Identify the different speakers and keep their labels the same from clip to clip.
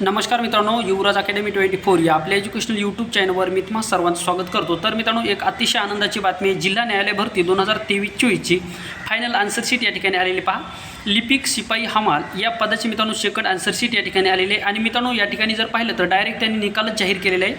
Speaker 1: नमस्कार मित्रांनो युवराज academy twenty four या आपल्या एज्युकेशनल यूट्यूब चॅनलवर मी तुम्हाला सर्वांचं स्वागत करतो. तर मित्रांनो एक अतिशय आनंदाची बातमी आहे. जिल्हा न्यायालय भरती दोन हजार तेवीस चोवीसची फायनल आन्सर शीट या ठिकाणी आलेली पहा. लिपिक शिपाई हमाल या पदाची मित्रांनो सेकंड आन्सर शीट या ठिकाणी आलेली आहे. आणि मित्रांनो या ठिकाणी जर पाहिलं तर डायरेक्ट त्यांनी निकालच जाहीर केलेला आहे.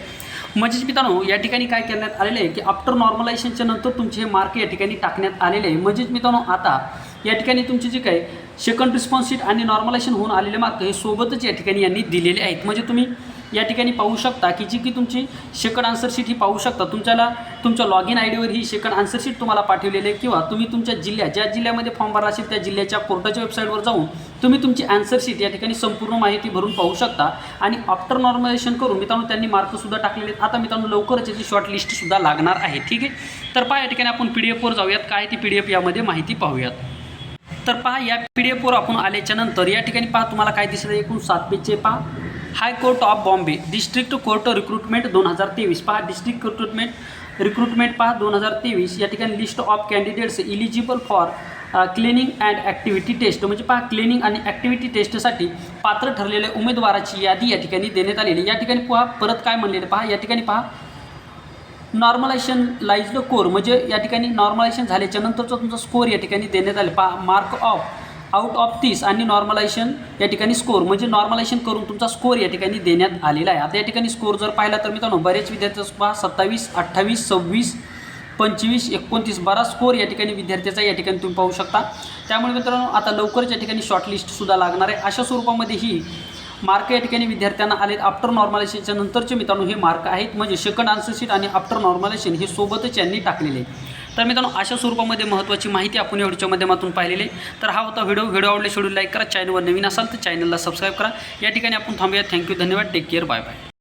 Speaker 1: म्हणजेच मित्रांनो या ठिकाणी काय करण्यात आलेलं आहे की आफ्टर नॉर्मलायझेशनच्या नंतर तुमचे हे मार्क या ठिकाणी टाकण्यात आलेले आहे. म्हणजेच मित्रांनो आता या ठिकाणी तुमचे जे काही सेकंड रिस्पॉन्स शीट आणि नॉर्मलायझेशन होऊन आलेले मार्क हे सोबतच या ठिकाणी यांनी दिलेले आहेत. म्हणजे तुम्ही या ठिकाणी पाहू शकता की जी की तुमची शेकड आन्सरशीट ही पाहू शकता. तुमच्याला तुमच्या लॉग इन आय डीवर ही शेकड आन्सरशीट तुम्हाला पाठवलेली आहे किंवा तुम्ही तुमच्या जिल्ह्या ज्या जिल्ह्यामध्ये फॉर्म भरला असेल त्या जिल्ह्याच्या कोर्टाच्या वेबसाईटवर जाऊन तुम्ही तुमची आन्सरशीट या ठिकाणी संपूर्ण माहिती भरून पाहू शकता. आणि आफ्टर नॉर्मलायझेशन करून मित्रांनो त्यांनी मार्कसुद्धा टाकलेले आहेत. आता मित्रांनो लवकरच याची शॉर्ट लिस्टसुद्धा लागणार आहे. ठीक आहे? तर पहा या ठिकाणी आपण पी डी एफवर जाऊयात. काय ती पी डी एफ यामध्ये माहिती पाहूयात. तर पहा या पी डी एफवर आपण आल्याच्यानंतर या ठिकाणी पहा तुम्हाला काय दिसतं एकूण सात पेजचे पहा. High court of Bombay district court recruitment दोन हजार तेवीस. पहा डिस्ट्रिक्ट रिक्रुटमेंट रिक्रुटमेंट पहा दोन हजार तेवीस. या ठिकाणी list of candidates eligible for cleaning and activity test म्हणजे पहा क्लिनिंग आणि ॲक्टिव्हिटी टेस्टसाठी पात्र ठरलेल्या उमेदवाराची यादी या ठिकाणी देण्यात आलेली या ठिकाणी पहा परत काय म्हणलेलं पहा या ठिकाणी पहा. नॉर्मलायझेशन लाईज कोर म्हणजे या ठिकाणी नॉर्मलायझेशन झाल्याच्या नंतरचा तुमचा स्कोर या ठिकाणी देण्यात आले. पहा मार्क ऑफ आउट ऑफ तीस आणि नॉर्मलायझेशन या ठिकाणी स्कोर म्हणजे नॉर्मलायझेशन करून तुमचा स्कोर या ठिकाणी देण्यात आलेला आहे. आता या ठिकाणी स्कोर जर पाहिला तर मित्रांनो बरेच विद्यार्थ्यांचा पहा सत्तावीस अठ्ठावीस सव्वीस पंचवीस एकोणतीस बारा स्कोर या ठिकाणी विद्यार्थ्याचा या ठिकाणी तुम्ही पाहू शकता. त्यामुळे मित्रांनो आता लवकरच या ठिकाणी शॉर्टलिस्टसुद्धा लागणार आहे. अशा स्वरूपामध्ये ही मार्क या ठिकाणी विद्यार्थ्यांना आलेत. आफ्टर नॉर्मलायझेशनच्या नंतरचे मित्रांनो हे मार्क आहेत. म्हणजे सेकंड आन्सर शीट आणि आफ्टर नॉर्मलायझेशन हे सोबतच यांनी टाकलेले. आहे तर मित्रांनो अशा स्वरूपामध्ये महत्त्वाची माहिती आपण व्हिडिओच्या माध्यमातून पाहिलेली तर हा होता व्हिडिओ. व्हिडिओ आवडले शेड्यूल लाईक करा चॅनलवर नवीन असाल तर चॅनलला सबस्क्राईब करा. या ठिकाणी आपण थांबूया. थँक्यू धन्यवाद. Take care. Bye bye.